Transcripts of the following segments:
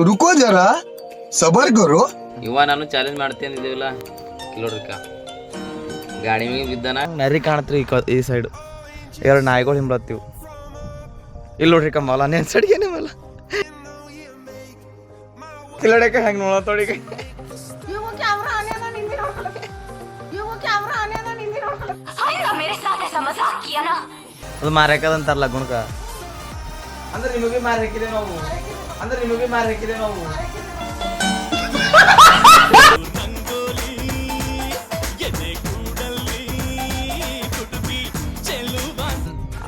रुको जरा सबर करो ಇವ ನಾನು ಚಾಲೆಂಜ್ ಮಾಡ್ತೇನೆ ಇದೀವಲ್ಲ ಕಿಲೋಡ್ರಿಕ ಗಾಡಿ ಮೇಲೆ ಬಿದ್ದಾನ ನರಿ ಕಾಣತ್ರಿ ಈ ಕ- ಈ ಸೈಡ್ ಎರಡು ನಾಯಿಗಳು ಹಿಂಬತ್ತೀವಿ ಇಲ್ಲಿ ನೋಡ್ರಿ ಕ ಮಲ ನೆನ್ ಸಡಿಗೆನೆ ಮಲ ಕಿಲೋಡಕ್ಕೆ ಹೆಂಗೆ ನೋಡತ್ತೋಡಿಗೆ ಇವು ಕ್ಯಾಮ್ರಾ ಆನೇನ ನಿಂದಿ ನೋಡ್ಕೊಳಕ್ಕೆ ಇವು ಕ್ಯಾಮ್ರಾ ಆನೇನ ನಿಂದಿ ನೋಡ್ಕೊಳಕ್ಕೆ मेरे साथ ऐसा मजाक किया ना ಅದು ಮಾರ್ಯಾಕದಂತಾರಲ್ಲ ಗುಣಕ ಅಂದ್ರೆ ನಿಮಗೆ ಮಾರಿ ಹಾಕಿದೆ ನಾವು. ಅಂದ್ರೆ ನಿಮಗೆ ಮಾರಿ ಹಾಕಿದೆ ನಾವು.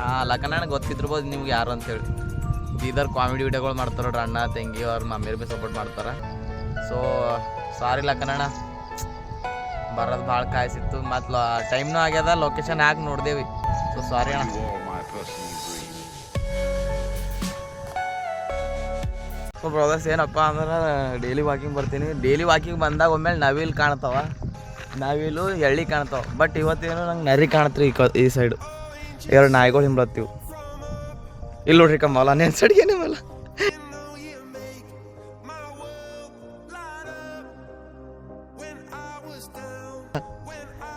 ಆ ಲಕ್ಕಣ್ಣ ಗೊತ್ತಿದ್ರಬೋದು ನಿಮ್ಗೆ ಯಾರು ಅಂತ ಹೇಳಿ. ಬೀದರ್ ಕಾಮಿಡಿ ವಿಡಿಯೋಗಳು ಮಾಡ್ತಾರ ನೋಡ್ರಿ ಅಣ್ಣ ತಂಗಿ ಅವ್ರ ಮಮ್ಮಿ ಬಿ ಸಪೋರ್ಟ್ ಮಾಡ್ತಾರೆ. ಸೊ ಸಾರಿ ಲಕ್ಕನಣ್ಣ ಬರೋದು ಭಾಳ ಕಾಯಿಸಿತ್ತು. ಮತ್ತು ಟೈಮ್ನೂ ಆಗ್ಯದ ಲೊಕೇಶನ್ ಹಾಕಿ ನೋಡ್ದೇವಿ. ಸೊ ಸಾರಿ ಅಣ್ಣ. ಸೊ ಬ್ರದರ್ಸ್ ಏನಪ್ಪ ಅಂದ್ರೆ ಡೈಲಿ ವಾಕಿಂಗ್ ಬರ್ತೀನಿ. ಡೈಲಿ ವಾಕಿಂಗ್ ಬಂದಾಗ ಒಮ್ಮೆಲೆ ನವಿಲ್ ಕಾಣ್ತಾವ. ನವಿಲು, ಎಳ್ಳಿ ಕಾಣ್ತಾವ. ಬಟ್ ಇವತ್ತೇನು ನಂಗೆ ನರಿ ಕಾಣತ್ರಿ ಈ ಕ- ಈ ಸೈಡು ಎರಡು ನಾಯಿಗಳು ಹಿಂಬತ್ತೀವಿ ಇಲ್ಲಿ ನೋಡ್ರಿ ಕ ಮಲ ನೆನ್ ಸಡಿಗೆನೆ ನಿಮ್ಮಲ್ಲ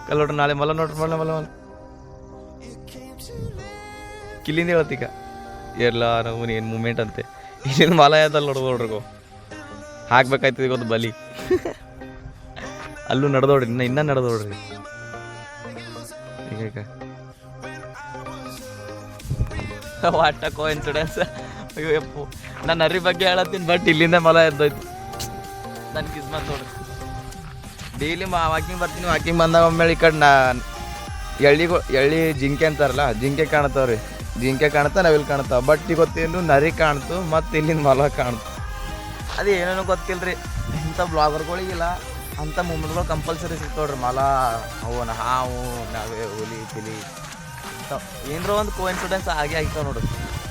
ಕಲ್ ನೋಡ್ರಿ, ನಾಳೆ ಮಲ್ಲ ನೋಡ್ರಿ, ಮಲ್ಲ ಮಲ್ಲ ಮಲ್ಲ. ಕಿಲ್ಲಿಂದ ಹೇಳ್ತೀಗ? ಎಲ್ಲ ನಾವು ಏನು ಮೂಮೆಂಟ್ ಅಂತೆ. ಇಲ್ಲಿಂದ ವಲಯದಲ್ಲಿ ಯಾವ್ದಲ್ಲ ಹಾಕ್ಬೇಕಾಯ್ತದೆ ಗೊತ್ತು ಬಲಿ. ಅಲ್ಲೂ ನಡೆದೋಡ್ರಿ, ಇನ್ನ ಇನ್ನ ನಡೆದೋಡ್ರಿ. ವಾಟ ಕೋ ಇನ್ಸಿಡೆನ್ಸ್ ಅಯ್ಯೋ ಯಪ್ಪು ನಾನು ಅರಿ ಬಗ್ಗೆ ಹೇಳತ್ತೀನಿ ಬಟ್ ಇಲ್ಲಿಂದ ಮಲ ಎದ್ದೋಯ್ತು. ನನ್ನ ಕಿಸ್ಮತ್ ನೋಡ್ರಿ ಡೈಲಿ ಮಾ ವಾಕಿಂಗ್ ಬರ್ತೀನಿ ವಾಕಿಂಗ್ ಬಂದಾಗ ಒಮ್ಮೆ ಈ ಕಡೆ ನಾ ಎಳ್ಳಿಗಳು ಎಳ್ಳಿ ಜಿಂಕೆ ಅಂತಾರಲ್ಲ, ಜಿಂಕೆ ಕಾಣ್ತಾವ್ರಿ ಜಿಂಕೆ ಕಾಣ್ತಾ ನವಿಲ್ ಕಾಣ್ತಾವ ಬಟ್ ಈಗ ಗೊತ್ತೇನು ನರಿ ಕಾಣ್ತು ಮತ್ತು ಇಲ್ಲಿಂದ ಮಲ ಕಾಣ್ತು. ಅದು ಏನೇನೋ ಗೊತ್ತಿಲ್ರಿ. ಇಂಥ ಬ್ಲಾಗರ್ಗಳಿಗಿಲ್ಲ ಅಂಥ ಮೂಮೆಂಟ್ಗಳು ಕಂಪಲ್ಸರಿ ಸಿಗ್ತಾವ್ರಿ ಮಲ ಅವನ ಹಾವು ನಾವೇ ಹುಲಿ ತಿಲಿ. ಏನರ ಒಂದು ಕೋಇನ್ಸಿಡೆನ್ಸ್ ಆಗೇ ಆಯ್ತಾವ ನೋಡ್ರಿ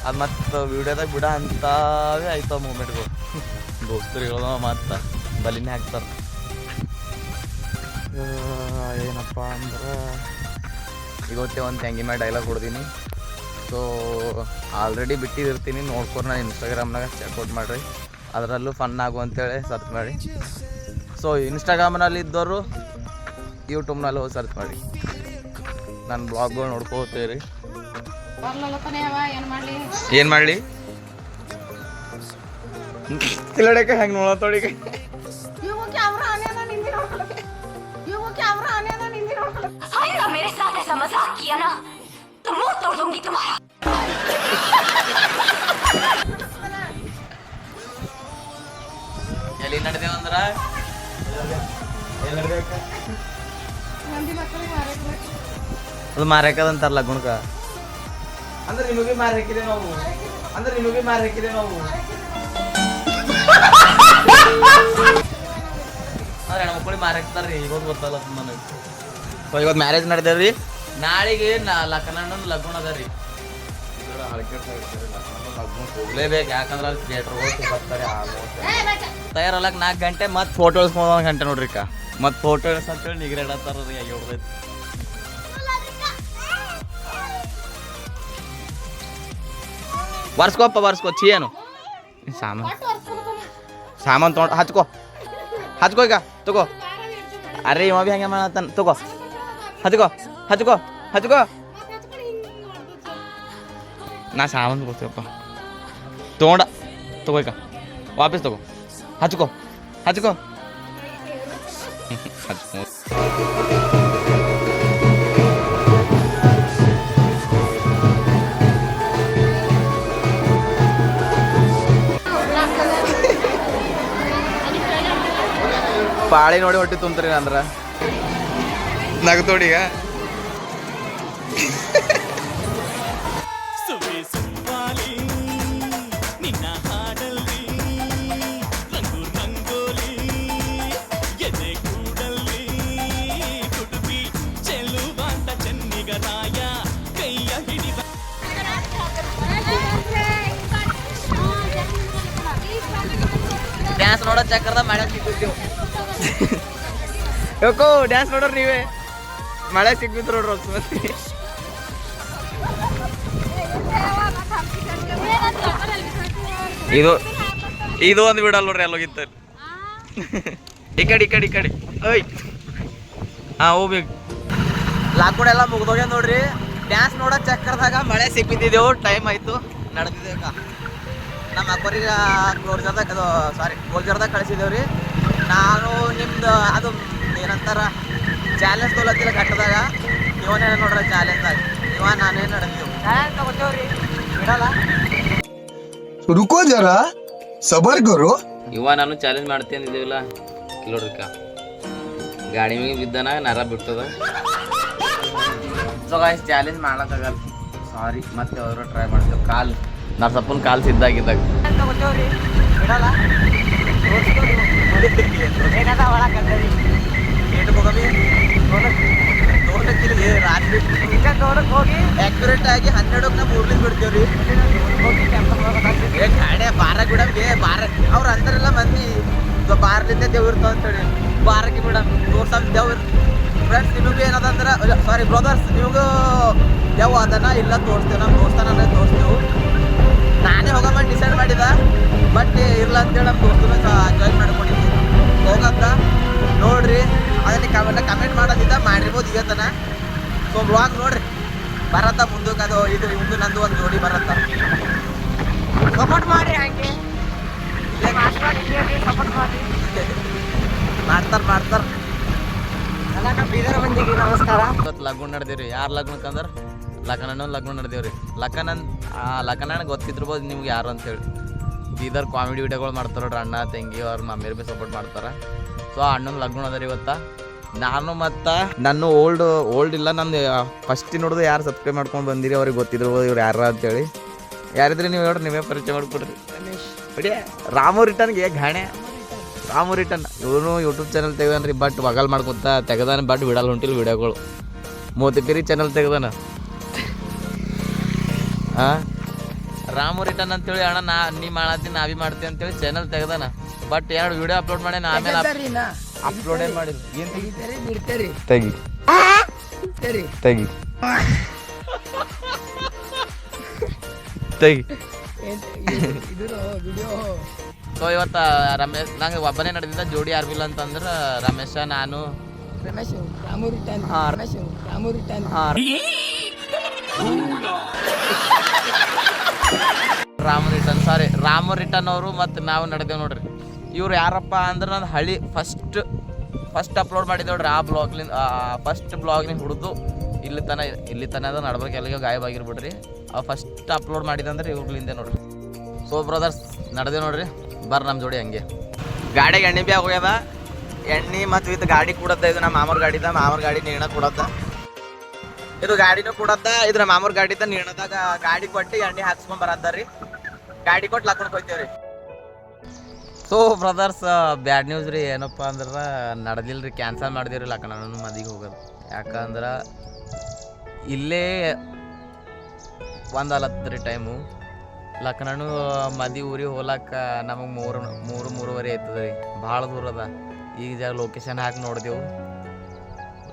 ಅದು ಮತ್ತು ವಿಡಿಯೋದಾಗ ಬಿಡ ಅಂತಾವೇ ಆಯ್ತಾವ ಮೂಮೆಂಟ್ಗಳು. ದೋಸ್ತರು ಹೇಳೋದವ ಮತ್ತು ಬಲಿನೇ ಹಾಕ್ತಾರೆ. ಏನಪ್ಪ ಅಂದ್ರೆ ಇವತ್ತೇ ಒಂದು ತೆಂಗಿ ಮೇಲೆ ಡೈಲಾಗ್ ಹೊಡ್ದೀನಿ. ಸೊ ಆಲ್ರೆಡಿ ಬಿಟ್ಟಿರ್ತೀನಿ ನೋಡ್ಕೊಂಡು ನಾನು ಇನ್ಸ್ಟಾಗ್ರಾಮ್ನಾಗ ಚೆಕ್ಔಟ್ ಮಾಡಿರಿ ಅದರಲ್ಲೂ ಫನ್ ಆಗು ಅಂತೇಳಿ ಸರ್ಚ್ ಮಾಡಿ ಸೊ ಇನ್ಸ್ಟಾಗ್ರಾಮ್ನಲ್ಲಿ ಇದ್ದವರು ಯೂಟ್ಯೂಬ್ನಲ್ಲಿ ಹೋಗಿ ಸರ್ಚ್ ಮಾಡಿ ನನ್ನ ಬ್ಲಾಗ್ಗಳು ನೋಡ್ಕೋತೀರಿ ಬರ್ಲಲ್ಲತಾನೆ ಅವ ಏನ್ ಮಾಡ್ಲಿ ಏನು ಮಾಡಲಿ ಕಿಲೋಡಕ್ಕೆ ಹೆಂಗೆ ನೋಡತ್ತೋಡಿಗೆ ಇವು ಕ್ಯಾಮ್ರಾ ಆನೇನ ನಿಂದಿ ನೋಡ್ಕೊಳಕ್ಕೆ ಇವು ಕ್ಯಾಮ್ರಾ ಆನೇನ ನಿಂದಿ ನೋಡ್ಕೊಳಕ್ಕೆ आएगा मेरे साथ ऐसा मजाक किया ना तो मुंह तोड़ दूंगी तुम्हारा ಎಲ್ಲಿ ನಡೆದೇವ ಅಂದ್ರ ಮಂದಿ ಮಕ್ಕಳಿಗೆ ಮಾರಕ್ಕೆ ಅದು ಮಾರ್ಯಾಕದಂತಾರಲ್ಲ ಗುಣಕ. ಅಂದ್ರೆ ನಿಮಗೆ ಮಾರಿ ಹಾಕಿದೆ ನಾವು. ಅಂದ್ರೆ ನಿಮಗೆ ಮಾರಿ ಹಾಕಿದೆ ನಾವು. ಅಂದ್ರೆ ಹೆಣ್ಮಕ್ಳಿಗೆ ಮಾರಿ ಹಾಕ್ತಾರ್ರಿ ಇವತ್ತು ಗೊತ್ತಲ್ಲ ನನಗೆ ಇವತ್ತು ಮ್ಯಾರೇಜ್ ನಡೆದ್ರಿ ನಾಳೆಗೆ ನಾ ಲಕ್ಕನಣ್ಣನ ಲಗ್ನ ಅದ ರೀ. ಹೋಗ್ಲೇಬೇಕು ಯಾಕಂದ್ರೆ ಅಲ್ಲಿ ಥಿಯೇಟರ್ ಬರ್ತಾರೆ ಆಲ್ಮೋಸ್ಟ್ ತಯಾರಲ್ಲಕ್ ನಾಲ್ಕು ಗಂಟೆ ಮತ್ತೆ ಫೋಟೋ ಇಳಿಸ್ಕೊಂಡು ಒಂದು ಗಂಟೆ ನೋಡ್ರಿ ಅಕ್ಕ. ಮತ್ತೆ ಫೋಟೋ ಇಳಿಸ್ ಅಂತೇಳಿ ನಿಗ್ರಾಡತ್ತಾರ ರೀ ಅಯ್ಯೋ ಹೊಡ್ದೈತಿ ವರ್ಸ್ಕೋಪ್ಪ ವರ್ಸ್ಕೋ ಚೀಯನು ಸಾಮಾನು ಸಾಮಾನು ತೊಗೊಂಡು ಹಚ್ಕೋ. ಹಚ್ಕೋ ಈಗ ತಗೋ. ಅರೆ ಇವ ಭೀ ಹಂಗೆ ಮಾಡತ್ತಾನ. ತಗೋ. ಹಚ್ಕೋ ಹಚ್ಕೋ ಹಚ್ಕೋ. ನಾ ಸಾಮಾನು ಕೊಡ್ತೀವಪ್ಪ ತೊಗೊಂಡ ತಗೋ ಈಗ ವಾಪಸ್ ತಗೋ ಹಚ್ಕೋ ಹಚ್ಕೋ ಹಚ್ಕೋ ಪಾಳಿ ನೋಡಿ ಹೊಟ್ಟಿ ತುಂಬ್ತೀರಿ ಅಂದ್ರ ನಗತೋಡಿಗ ಡ್ಯಾನ್ಸ್ ನೋಡೋ ಚಕ್ರದ ಮಳೆ ಸಿಕ್ಕಿದ್ದೀವಿ ಯಾಕೋ ಡ್ಯಾನ್ಸ್ ನೋಡ್ರಿ ನೀವೇ. ಮಳೆ ಸಿಕ್ಬಿತ್ತು ನೋಡ್ರಿ ಮಂದಿ ಇದು ಇದು ಒಂದು ಬಿಡಲ್ಲ ನೋಡ್ರಿ ಅಲ್ಲೋಗಿತ್ತ ಈ ಕಡೆ ಈ ಕಡೆ ಈ ಕಡೆ. ಐ ಹಾ ಹೋಗ್ಬೇಕು. ಲಾಕ್ಡೌನ್ ಎಲ್ಲ ಮುಗ್ದೋಗ್ಯ ನೋಡ್ರಿ. ಡ್ಯಾನ್ಸ್ ನೋಡೋ ಚಕ್ಕರ್ದಾಗ ಮಳೆ ಸಿಕ್ಕಿದ್ದೆವು ಟೈಮ್ ಆಯ್ತು. ನಡೆದಿದ್ದೇಕ ನಮ್ಮ ಅಕ್ಕೋರಿಗೆ ಗೋರ್ಜರ್ದಾಗ ಅದು ಸಾರಿ ಗೋರ್ಜರ್ದಾಗ ಕಳಿಸಿದ್ದೇವೆ ರೀ. ನಾನು ನಿಮ್ದು ಅದು ಏನಂತಾರ ಚಾಲೆಂಜ್ ತೊಲತ್ತಿಲ್ಲ ಘಟ್ಟದಾಗ. ಇವನೇನು ನೋಡ್ರಿ ಚಾಲೆಂಜ್ದಾಗ ಇವ ನಾನೇನು ನಡೆದೀವಿ ತಗೋತೇವೆ ರೀ. ಬಿಡಲ್ಲ. ರುಕೋ ಜರ ಸಬರ್ಗರು ಇವ ನಾನು ಚಾಲೆಂಜ್ ಮಾಡ್ತೀನಿ ಇದೀವಲ್ಲ. ಕಿಲೋಡ್ರಿಕ ಗಾಡಿ ಮೇಲೆ ಬಿದ್ದನ ನರ ಬಿಡ್ತದ. ಸೊ ಗಾಯ್ಸ್ ಚಾಲೆಂಜ್ ಮಾಡ್ಲಕ್ಕಾಗಲ್ಲ ಸಾರಿ ಮತ್ತೆ ಅವರು ಟ್ರೈ ಮಾಡ್ತೇವೆ. ಕಾಲು. ನರ್ಸಪ್ಪನ ಕಾಲ್ ಸಿದ್ದಾಗಿದ್ದಾಗ. ಆಕ್ಯುರೇಟ್ ಆಗಿ ಹನ್ನೆರಡಕ್ಕೆ ಬಾರ ಅವ್ರು ಮಂದಿ ಬಾರ್ಲಿಂದ ಅಂತೇಳಿ ದೇವ್ರು ಫ್ರೆಂಡ್ಸ್ ನಿಮಗೂ ಏನದಂದ್ರೆ ಸಾರಿ ಬ್ರದರ್ಸ್ ನಿಮಗೂ ಯಾವ ಅದನ್ನ ಇಲ್ಲ ತೋರಿಸ್ತೇವೆ ನಮ್ಮ ದೋಸ್ತನ ತೋರಿಸ್ತೇವೆ ಬಟ್ ಇಲ್ಲ ಅಂತೇಳಿ ನಮ್ಮ ದೋಸ್ತನ ಜಾಯಿನ್ ಮಾಡ್ಕೊಂಡಿದ್ವಿ. ಹೋಗಂತ ನೋಡ್ರಿ ಅದನ್ನ ಕಮೆಂಟ್ ಕಮೆಂಟ್ ಮಾಡೋದಿದ್ದ ಮಾಡಿರ್ಬೋದು ಇವತ್ತನ ಸೊ ಬ್ಲಾಗ್ ನೋಡ್ರಿ. ಬರತ್ತ ಮುಂದಕ್ಕೆ ಅದು ಇದು ಮುಂದೆ ನಂದು ಒಂದು ಜೋಡಿ ಬರತ್ತ. ಸಪೋರ್ಟ್ ಮಾಡಿ ಹಂಗೆ. ಸಪೋರ್ಟ್ ಮಾಡ್ರಿ. ಮಾಡ್ತಾರ ಮಾಡ್ತಾರ. ಎಲ್ಲ ಬೀದರ್ ಮಂದಿಗೆ ನಮಸ್ಕಾರ. ಇವತ್ತು ಲಗ್ನ ನಡೆದಿವ್ರಿ. ಯಾರು ಲಗ್ನಕ್ಕಂದ್ರೆ ಲಕ್ಕನಣ್ಣ ಲಗ್ನ ನಡೆದೇವ್ರಿ. ಲಕ್ಕನನ್ ಆ ಲಕ್ಕನಣ್ಣ ಗೊತ್ತಿದ್ರಬೋದು ನಿಮ್ಗೆ ಯಾರು ಅಂತೇಳಿ. ಬೀದರ್ ಕಾಮಿಡಿ ವಿಡಿಯೋಗಳು ಮಾಡ್ತಾರೆ ನೋಡ್ರಿ ಅಣ್ಣ ತಂಗಿ ಅವ್ರ ಮಮ್ಮಿರ್ ಬಿ ಸಪೋರ್ಟ್ ಮಾಡ್ತಾರೆ. ಸೊ ಅಣ್ಣನ ಲಗ್ನ ಅದ ಇವತ್ತು? ನಾನು ಮತ್ತು ನನ್ನ ಓಲ್ಡ್ ಓಲ್ಡ್ ಇಲ್ಲ ನನ್ನ ಫಸ್ಟ್ ನೋಡಿದ್ರೆ ಯಾರು ಸಬ್ಸ್ಕ್ರೈಬ್ ಮಾಡ್ಕೊಂಡು ಬಂದಿರಿ ಅವ್ರಿಗೆ ಗೊತ್ತಿದ್ರು ಇವ್ರು ಯಾರ ಅಂತೇಳಿ. ಯಾರಿದ್ರೆ ನೀವು ಹೇಳ್ರಿ ನೀವೇ ಪರಿಚಯ ಮಾಡಿಕೊಡ್ರಿ. ಬಿಡಿ ರಾಮು ರಿಟರ್ನ್ಗೆ ಘಾಣೆ. ರಾಮು ರಿಟರ್ನ್ ಇವನು ಯೂಟ್ಯೂಬ್ ಚಾನಲ್ ತೆಗ್ದಾನ್ರಿ ಬಟ್ ಬಗಲ್ ಮಾಡ್ಕೊತ ತೆಗ್ದಾನೆ ಬಟ್ ಬಿಡಲ್ಲ ಹೊಂಟಿಲ್ಲ ವಿಡಿಯೋಗಳು ಮೋತಿಪಿರಿ ಚಾನಲ್ ತೆಗ್ದಾನ. ಆ? ರಾಮು ರಿಟರ್ನ್ ಅಂತೇಳಿ ಅಣ್ಣ ನಾ ನೀ ಮಾಡತ್ತೀನಿ ನಾವಿ ಮಾಡ್ತೀನಿ ಅಂತೇಳಿ ಚಾನಲ್ ತೆಗ್ದಾನ. ಬಟ್ ಎರಡು ವಿಡಿಯೋ ಅಪ್ಲೋಡ್ ಮಾಡಿ ನಾ. ಆಮೇಲೆ ಅಪ್ಲೋಡೇ ಮಾಡಿಲ್ಲ ಏನು ತೆಗಿ. ತೆಗಿ. ತೆಗಿ. ತೆಗಿ ಸೊ ಇವತ್ತು ರಮೇಶ್ ನಂಗೆ ಒಬ್ಬನೇ ನಡೆದಿದ್ದ ಜೋಡಿ ಯಾರು ಅಂತಂದ್ರೆ ರಮೇಶ ನಾನು. Ramesh Ramu return Ramesh Ramu return Rama return sorry Rama return ಅವರು ಮತ್ತು ನಾವು ನಡೆದೇವು ನೋಡ್ರಿ. ಇವ್ರು ಯಾರಪ್ಪ ಅಂದ್ರೆ ನಾನು ಹಳಿ ಫಸ್ಟ್ ಫಸ್ಟ್ ಅಪ್ಲೋಡ್ ಮಾಡಿದ್ದೆ ನೋಡ್ರಿ. ಆ ಬ್ಲಾಗ್ಲಿಂದ ಫಸ್ಟ್ ಬ್ಲಾಗ್ಲಿಂದ ಹಿಡಿದು ಇಲ್ಲಿ ತನ ಇಲ್ಲಿ ತನ ಅದ ನಡ್ಬೇಕು ಎಲ್ಲಿಗೆ ಗಾಯವಾಗಿರ್ಬಿಡ್ರಿ ಆ ಫಸ್ಟ್ ಅಪ್ಲೋಡ್ ಮಾಡಿದಂದ್ರೆ ಇವ್ರಲಿಂದೆ ನೋಡ್ರಿ. ಸೊ ಬ್ರದರ್ಸ್ ನಡೆದೆ ನೋಡ್ರಿ. ಬರ್ರಿ ನಮ್ಮ ಜೋಡಿ ಹಂಗೆ. ಗಾಡಿಗೆ ಎಣ್ಣೆ ಬಿ ಆಗೋಗ್ಯದ. ಎಣ್ಣೆ ಮತ್ತು ಇದು ಗಾಡಿ ಕೂಡತ್ತ ಇದು ನಮ್ಮ ಮಾಮರ ಗಾಡಿದ. ಮಾಮರ ಗಾಡಿ ನೀಣ ಕೂಡತ್ತ ಇದು ಗಾಡಿನೂ ಕೂಡತ್ತ ಇದ್ರ ಮಾಮೂರ್ ಗಾಡಿದ ನೀಣದಾಗ ಗಾಡಿ ಕೊಟ್ಟು ಎಣ್ಣೆ ಹಾಕ್ಸ್ಕೊಂಡ್ ಬರತ್ತಾರ್ರಿ ಗಾಡಿ ಕೊಟ್ಟು ಲಕ್ಕೊಂಡ್ ಹೋಗ್ತೇವ್ರಿ ಸೊ ಬ್ರದರ್ಸ್ ಬ್ಯಾಡ್ ನ್ಯೂಸ್ ರೀ ಏನಪ್ಪ ಅಂದ್ರೆ ನಡೆದಿಲ್ಲ ರೀ ಕ್ಯಾನ್ಸಲ್ ಮಾಡಿದಿವ್ರಿ ಲಕ್ಕನ ಮದಿಗೆ ಹೋಗೋದು. ಯಾಕಂದ್ರೆ ಇಲ್ಲೇ ಒಂದು ಅಲತ್ತದ ರೀ ಟೈಮು ಲಕ್ನಣ್ಣು ಮದಿ ಊರಿಗೆ ಹೋಗ್ಲಾಕ ನಮಗೆ ಮೂರು ಮೂರು, ಮೂರುವರೆ ಆಯ್ತದ ರೀ. ಭಾಳ ದೂರದ ಈಗ ಜಾಗ ಲೊಕೇಶನ್ ಹಾಕಿ ನೋಡಿದೆವು.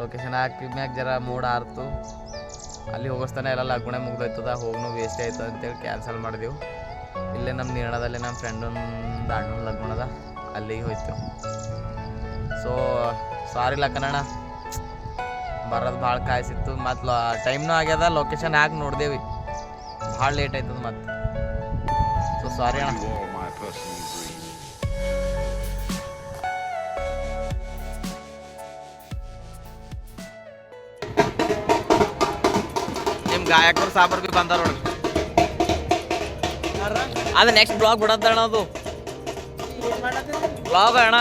ಲೊಕೇಶನ್ ಹಾಕಿದ ಮ್ಯಾಗ ಜರ ಮೂಡ ಆರ್ತು. ಅಲ್ಲಿ ಹೋಗೋಸ್ತಾನೆ ಎಲ್ಲ ಲಗ್ನ ಮುಗ್ದೋಯ್ತದ, ಹೋಗ್ನು ವೇಸ್ಟ್ ಆಯ್ತದ ಅಂತೇಳಿ ಕ್ಯಾನ್ಸಲ್ ಮಾಡಿದೆವು. ಇಲ್ಲೇ ನಮ್ಮ ನಿರ್ಣಯದಲ್ಲಿ ನಮ್ಮ ಫ್ರೆಂಡೊಂದು ಅಣ್ಣನ ಅದ, ಅಲ್ಲಿಗೆ ಹೋಯ್ತು. ಸೊ ಸಾರಿ ಲಕ್ಕನಣ್ಣ. ಬರೋದು ಭಾಳ ಕಾಯಿಸಿತ್ತು ಮತ್ತು ಟೈಮ್ನೂ ಆಗ್ಯದ ಲೊಕೇಶನ್ ಹಾಕಿ ನೋಡ್ದೇವಿ. ಭಾಳ ಲೇಟ್ ಆಯ್ತದ ಮತ್ತು ಸೊ ಸಾರಿ ಅಣ್ಣ. ನಿಮ್ಮ ಗಾಯಕರು ಸಾಬರ್ ಬಿ ಬಂದಾರ ನೋಡ್ರಿ. ಅದು ನೆಕ್ಸ್ಟ್ ಬ್ಲಾಗ್ ಬಿಡತ್ತಣ ಅದು. ಬ್ಲಾಗ್ ಅಣ್ಣ.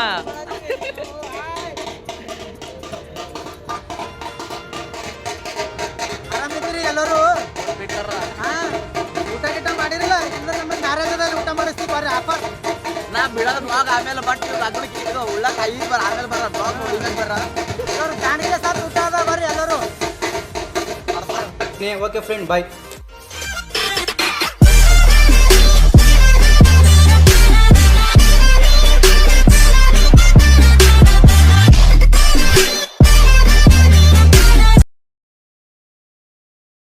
ಎಲ್ಲರೂ? ಹಾ ಊಟ ಗಿಟ ಮಾಡಿರಲ್ಲ ಇಲ್ಲ ನಮ್ಮ ಮ್ಯಾರೇಜದಲ್ಲಿ ಊಟ ಮಾಡಿಸ್ತೀವಿ ಬರ್ರಿ ಆಫರ್ ನಾ ಬಿಡೋದು ಬ್ಲಾಗ್ ಆಮೇಲೆ ಬಟ್ ಇದು ಉಳ್ಳಕ್ಕೆ ಐದು ಬರ ಆಮೇಲೆ ಬರ ಬ್ಲಾಗ್ ನೋಡಿ ಬರ ಕಾಣಿಕೆ ಸಾತ್ ಊಟ ಅದ ಬರ್ರಿ